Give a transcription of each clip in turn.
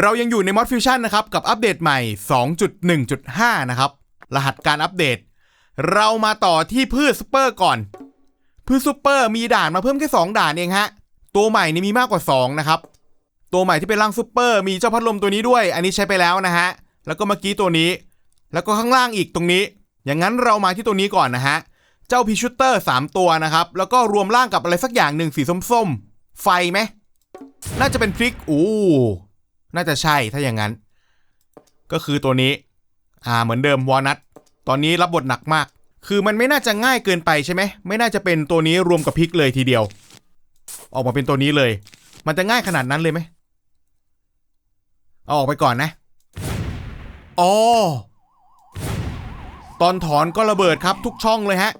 เรายังอยู่ใน Mod Fusion นะครับ กับอัปเดตใหม่ 2.1.5 นะครับ รหัสการอัปเดต เรามาต่อที่พืชซูเปอร์ก่อน พืชซูเปอร์มีด่านมาเพิ่มแค่ 2 ด่านเองฮะ ตัวใหม่นี่มีมากกว่า 2 นะครับ ตัวใหม่ที่เป็นร่างซูเปอร์มีเจ้าพัดลมตัวนี้ด้วย อันนี้ใช้ไปแล้วนะฮะ แล้วก็เมื่อกี้ตัวนี้ แล้วก็ข้างล่างอีกตรงนี้ อย่างนั้นเรามาที่ตัวนี้ก่อนนะฮะ เจ้าพีชูเตอร์ 3 ตัวนะครับ แล้วก็รวมร่างกับอะไรสักอย่างหนึ่งสีส้มๆ ไฟไหม น่าจะเป็นพริก อู้ น่าจะใช่ถ้าอย่างนั้น ก็คือตัวนี้ อ่าเหมือนเดิมวอลนัทตอนนี้รับบทหนักมาก คือมันไม่น่าจะง่ายเกินไปใช่ไหมไม่น่าจะเป็นตัวนี้รวมกับพริกเลยทีเดียว ออกมาเป็นตัวนี้เลย มันจะง่ายขนาดนั้นเลยไหมเอาออกไปก่อนนะอ๋อตอนถอนก็ระเบิดครับทุกช่องเลยฮะ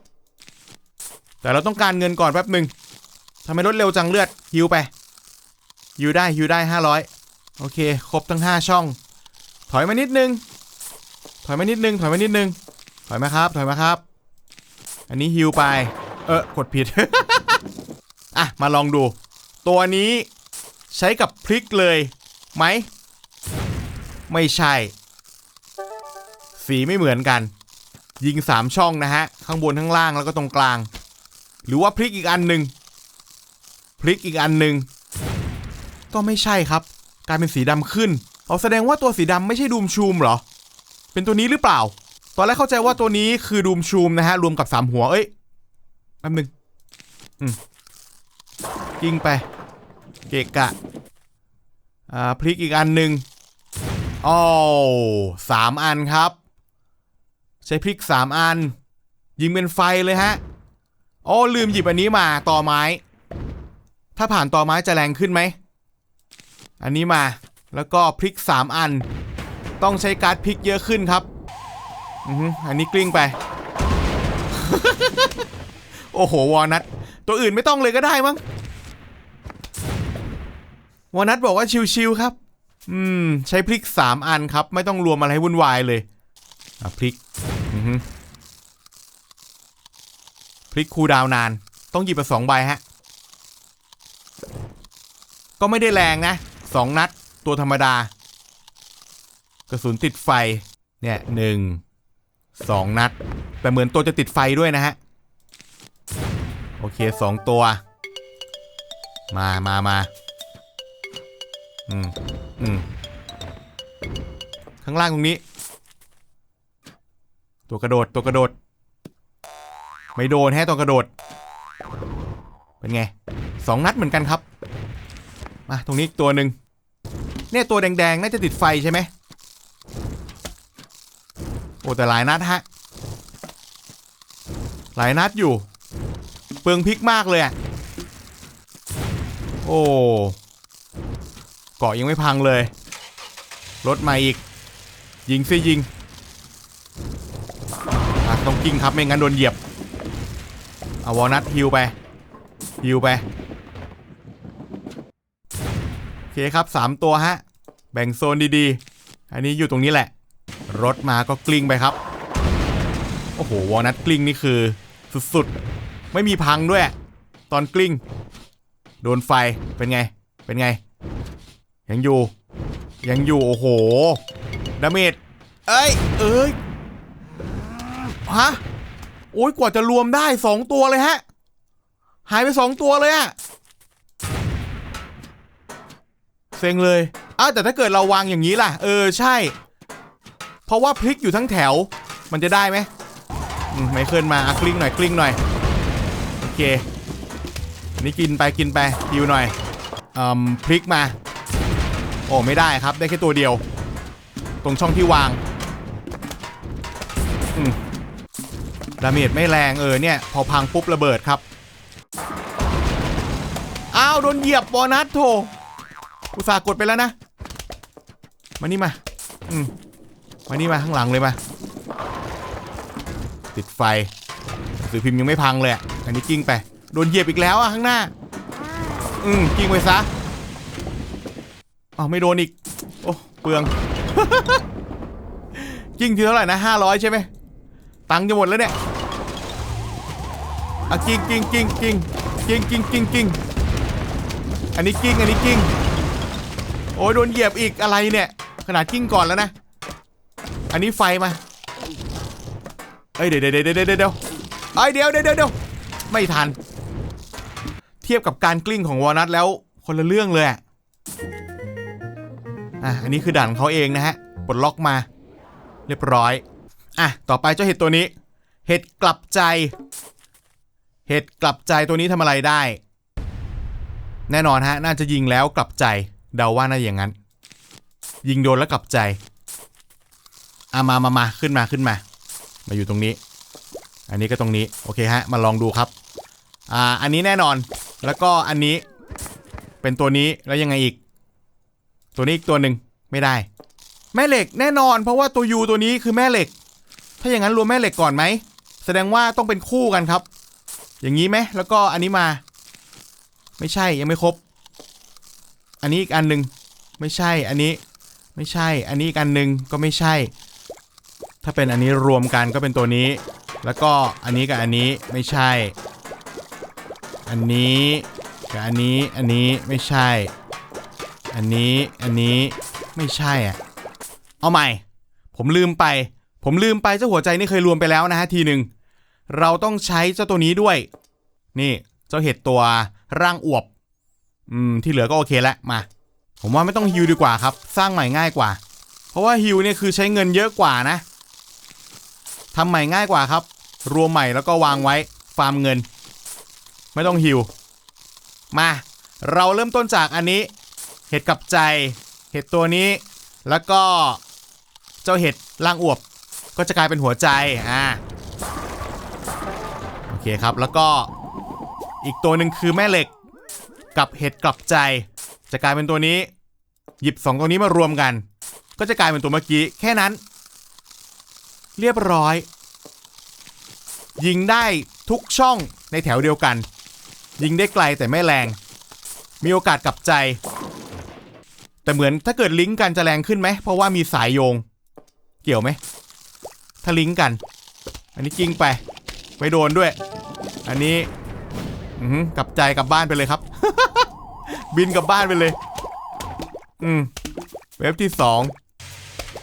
แต่เราต้องการเงินก่อนแป๊บหนึ่งทำไมรถเร็วจังเลือดฮิวไปฮิวได้ฮิวได้ห้าร้อย โอเค ครบทั้งห้าช่อง ถอยมานิดนึง ถอยมานิดนึง ถอยมานิดนึง ถอยมาครับ ถอยมาครับ อันนี้ฮิวไป เออกดผิด อะ มาลองดู ตัวนี้ใช้กับพริกเลยไหม ไม่ใช่ สีไม่เหมือนกัน ยิง 3 ช่องนะฮะ ข้างบนข้างล่างแล้วก็ตรงกลาง หรือว่าพลิกอีกอันหนึ่งพลิกอีกอันหนึ่งก็ไม่ใช่ครับ กลายเป็นสีดำขึ้นเอาแสดงว่าตัวสีดำไม่ใช่ดูมชูมเหรอ เป็นตัวนี้หรือเปล่า ตอนแรกเข้าใจว่าตัวนี้คือดูมชูมนะฮะ รวมกับสามหัว เอ้ยแป๊บหนึงอืมยิงไป เกะกะ อ่า พลิกอีกอันหนึ่งอ้สามอันครับ ใช้พริกสามอัน ยิงเป็นไฟเลยฮะอ๋อลืมหยิบอันนี้มาต่อไม้ ถ้าผ่านต่อไม้จะแรงขึ้นไหม อันนี้มาแล้วก็พริกสามอัน ต้องใช้การ์ดพริกเยอะขึ้นครับอืออันนี้กลิ้งไป โอ้โหวอนัทตัวอื่นไม่ต้องเลยก็ได้มั้งวอนัทบอกว่าชิวๆครับ อืม ใช้พริกสามอันครับ ไม่ต้องรวมอะไรให้วุ่นวายเลยอะพริกอือพริกคูดาวน์นาน ต้องหยิบมาสองใบฮะ ก็ไม่ได้แรงนะ สองนัด ตัวธรรมดา กระสุนติดไฟ เนี่ยหนึ่งสองนัด แต่เหมือนตัวจะติดไฟด้วยนะฮะ โอเคสองตัว มามามาอืมอืมข้างล่างตรงนี้ ตัวกระโดดตัวกระโดด ไม่โดนแฮะตัวกระโดด เป็นไงสองนัดเหมือนกันครับ มา ตรงนี้อีกตัวหนึ่ง เนี่ยตัวแดงๆ น่าจะติดไฟใช่ไหมโอ้แต่หลายนัดฮะ หลายนัดอยู่ เปลืองพริกมากเลยอะโอ้เกาะยังไม่พังเลย รถมาอีก ยิงซิยิงต้องกิ้งครับไม่งั้นโดนเหยียบ เอาวอลนัทฮิวไปฮิวไป เคครับ3ตัวฮะ แบ่งโซนดีๆ อันนี้อยู่ตรงนี้แหละ รถมาก็กลิ้งไปครับ โอ้โห วอลนัทกลิ้งนี่คือ สุดๆ ไม่มีพังด้วย ตอนกลิ้ง โดนไฟ เป็นไง เป็นไง ยังอยู่ ยังอยู่ โอ้โห ดาเมจ เอ้ย เอ้ย ฮะ โอ้ย กว่าจะรวมได้2ตัวเลยฮะ หายไป2ตัวเลยอะเซ็งเลยอ้าแต่ถ้าเกิดเราวางอย่างนี้ล่ะ เออใช่ เพราะว่าพลิกอยู่ทั้งแถว มันจะได้ไหมไม่เคลื่อนมาอะกลิ้งหน่อยกลิ้งหน่อย โอเค นี่กินไปกินไปฮิวหน่อยอืมพลิกมา โอ้ไม่ได้ครับได้แค่ตัวเดียว ตรงช่องที่วางอืมดาเมจไม่แรงเออเนี่ย พอพังปุ๊บระเบิดครับ อ้าว โดนเหยียบบอนัสโถ อุตส่าห์กดไปแล้วนะ มานี่มา อืม มานี่มาข้างหลังเลยมา ติดไฟสือพิมพ์ยังไม่พังเลยอันนี้กิ้งไป โดนเหยียบอีกแล้วอะข้างหน้า อืมกิ้งไปซะอ้าวไม่โดนอีก โอ้เปลือง กิ้งทีเท่าไหร่นะห้าร้อยใช่ไหมตังค์จะหมดแล้วเนี่ยอะกิ้งกิ้งกิ้งกิ้งกิ้งกิ้งกิ้งกิ้งอันนี้กิ้งอันนี้กิ้ง โอ้ยโดนเหยียบอีกอะไรเนี่ย ขนาดกิ้งก่อนแล้วนะ อันนี้ไฟมาเอ้ยเดี๋ยวเดี๋ยวเดี๋ยวเดี๋ยวเดี๋ยวเอ้ยเดี๋ยวเดี๋ยวเดี๋ยวไม่ทัน เทียบกับการกลิ้งของวอลนัทแล้วคนละเรื่องเลยอะอะอันนี้คือด่านของเขาเองนะฮะปลดล็อกมา เรียบร้อยอะต่อไปเจ้าเห็ดตัวนี้ เห็ดกลับใจ เห็ดกลับใจตัวนี้ทำอะไรได้ แน่นอนฮะ น่าจะยิงแล้วกลับใจ เดาว่าน่าอย่างนั้น ยิงโดนแล้วกลับใจอะมามามาขึ้นมาขึ้นมา มาอยู่ตรงนี้ อันนี้ก็ตรงนี้ โอเคฮะ มาลองดูครับ อ่า อันนี้แน่นอน แล้วก็อันนี้ เป็นตัวนี้ แล้วยังไงอีก ตัวนี้อีกตัวหนึ่งไม่ได้ แม่เหล็กแน่นอน เพราะว่าตัวยูตัวนี้คือแม่เหล็ก ถ้าอย่างนั้นรวมแม่เหล็กก่อนไหม แสดงว่าต้องเป็นคู่กันครับ อย่างนี้ไหม แล้วก็อันนี้มา ไม่ใช่ยังไม่ครบ อันนี้อีกอันหนึ่งไม่ใช่ อันนี้ไม่ใช่ อันนี้อีกอันหนึ่งก็ไม่ใช่ ถ้าเป็นอันนี้รวมกันก็เป็นตัวนี้ แล้วก็อันนี้กับอันนี้ไม่ใช่ อันนี้กับอันนี้ อันนี้ไม่ใช่ อันนี้ อันนี้ไม่ใช่อะ เอาใหม่ ผมลืมไป ผมลืมไปเจ้าหัวใจนี่เคยรวมไปแล้วนะฮะทีหนึ่งเราต้องใช้เจ้าตัวนี้ด้วย นี่เจ้าเห็ดตัวร่างอวบ อืมที่เหลือก็โอเคแล้วมา ผมว่าไม่ต้องฮิวดีกว่าครับ สร้างใหม่ง่ายกว่า เพราะว่าฮิวเนี่ยคือใช้เงินเยอะกว่านะทำใหม่ง่ายกว่าครับ รวมใหม่แล้วก็วางไว้ฟาร์มเงิน ไม่ต้องฮิวมา เราเริ่มต้นจากอันนี้ เห็ดกับใจ เห็ดตัวนี้ แล้วก็เจ้าเห็ดร่างอวบ ก็จะกลายเป็นหัวใจอ่าโอเคครับแล้วก็อีกตัวหนึ่งคือแม่เหล็ก กับเห็ดกลับใจ จะกลายเป็นตัวนี้ หยิบสองตัวนี้มารวมกัน ก็จะกลายเป็นตัวเมื่อกี้ แค่นั้น เรียบร้อย ยิงได้ทุกช่องในแถวเดียวกัน ยิงได้ไกลแต่ไม่แรง มีโอกาสกลับใจ แต่เหมือนถ้าเกิดลิงก์กันจะแรงขึ้นไหม เพราะว่ามีสายโยง เกี่ยวไหม ถ้าลิงก์กัน อันนี้กิ้งไปไม่โดนด้วย อันนี้ กลับใจกลับบ้านไปเลยครับ บินกลับบ้านไปเลย อืมเว็บที่สอง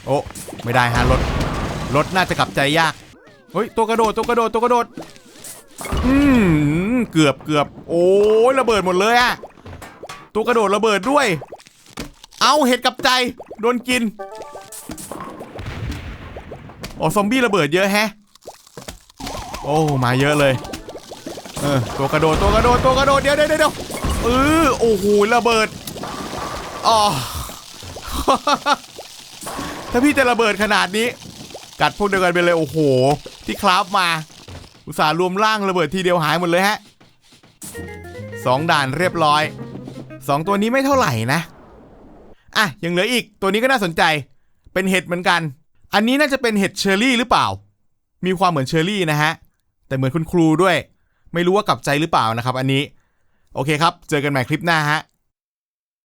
โอ้ไม่ได้ฮะรถรถน่าจะกลับใจยากเฮ้ยตัวกระโดดตัวกระโดดตัวกระโดด อืมเกือบเกือบโอ้ยระเบิดหมดเลยอะตัวกระโดดระเบิดด้วย เอาเห็ดกับใจโดนกินโอ้ซอมบี้ระเบิดเยอะแฮะ โอ้มาเยอะเลย เออตัวกระโดดตัวกระโดดตัวกระโดดเดี๋ยวเดี๋ยวเดี๋ยวเออโอ้โหระเบิดอ๋อถ้าพี่จะระเบิดขนาดนี้ กัดพวกเดียวกันไปเลยโอ้โห ที่คราฟมา อุตส่าห์รวมร่างระเบิดทีเดียวหายหมดเลยฮะสองด่านเรียบร้อยสองตัวนี้ไม่เท่าไหร่นะอะยังเหลืออีกตัวนี้ก็น่าสนใจ เป็นเห็ดเหมือนกัน อันนี้น่าจะเป็นเห็ดเชอร์รี่หรือเปล่า มีความเหมือนเชอร์รี่นะฮะ แต่เหมือนคุณครูด้วย ไม่รู้ว่ากลับใจหรือเปล่านะครับ อันนี้ โอเคครับ เจอกันใหม่คลิปหน้าฮะ